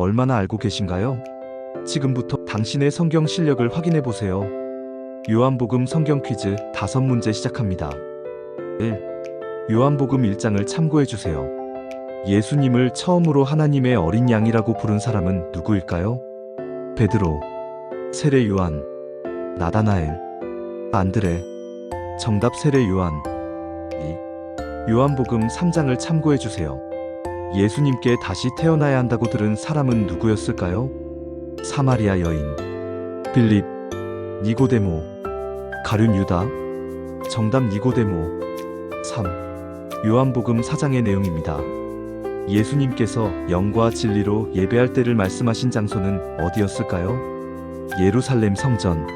얼마나 알고 계신가요? 지금부터 당신의 성경 실력을 확인해 보세요. 요한복음 성경 퀴즈 다섯 문제 시작합니다. 1. 요한복음 1장을 참고해 주세요. 예수님을 처음으로 하나님의 어린 양이라고 부른 사람은 누구일까요? 베드로, 세례 요한, 나다나엘, 안드레. 정답 세례 요한. 2. 요한복음 3장을 참고해 주세요. 예수님께 다시 태어나야 한다고 들은 사람은 누구였을까요? 사마리아 여인, 빌립, 니고데모, 가룟 유다. 정답 니고데모. 3. 요한복음 4장의 내용입니다. 예수님께서 영과 진리로 예배할 때를 말씀하신 장소는 어디였을까요? 예루살렘 성전,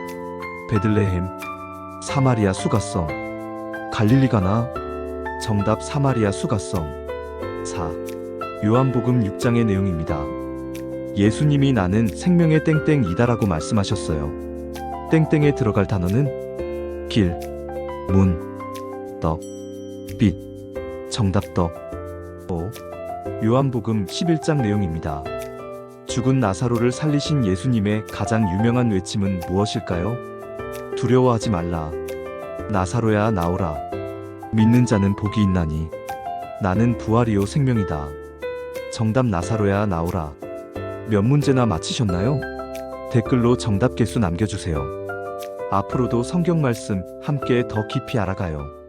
베들레헴, 사마리아 수가성, 갈릴리 가나? 정답 사마리아 수가성. 4. 요한복음 6장의 내용입니다. 예수님이 나는 생명의 땡땡이다라고 말씀하셨어요. 땡땡에 들어갈 단어는 길, 문, 떡, 빛. 정답 떡. 5. 요한복음 11장 내용입니다. 죽은 나사로를 살리신 예수님의 가장 유명한 외침은 무엇일까요? 두려워하지 말라. 나사로야 나오라. 믿는 자는 복이 있나니. 나는 부활이요 생명이다. 정답 나사로야 나오라. 몇 문제나 맞히셨나요? 댓글로 정답 개수 남겨주세요. 앞으로도 성경 말씀 함께 더 깊이 알아가요.